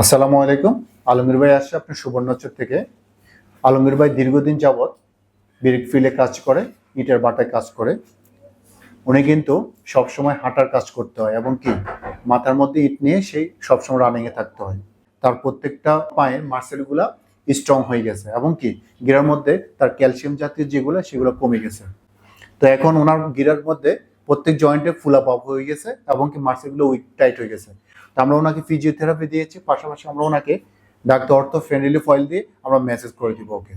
আসসালামু আলাইকুম। আলমগীর ভাই আসছে আপনি সুবর্ণচর থেকে। আলমগীর ভাই দীর্ঘদিন যাবৎ ব্রিক ফিলে কাজ করে, ইটের বাটায় কাজ করে। উনি কিন্তু সবসময় হাঁটার কাজ করতে হয় এবং কি মাথার মধ্যে ইট নিয়ে সেই সবসময় রানিংয়ে থাকতে হয়। তার প্রত্যেকটা পায়ের মার্সেলগুলা স্ট্রং হয়ে গেছে এবং কি গিরার মধ্যে তার ক্যালসিয়াম জাতীয় যেগুলো, সেগুলো কমে গেছে। তো এখন ওনার গিরার মধ্যে প্রত্যেক জয়েন্টে ফুল আপ আপ হয়ে গেছে এবং কি মার্সেলগুলো উইক টাইট হয়ে গেছে। তো আমরা ওনাকে ফিজিওথেরাপি দিয়েছি, পাশাপাশি আমরা ওনাকে ডাক্তার অর্থ ফ্রেন্ডলি ফয়েল দিয়ে আমরা মেসেজ করে দিব ওকে।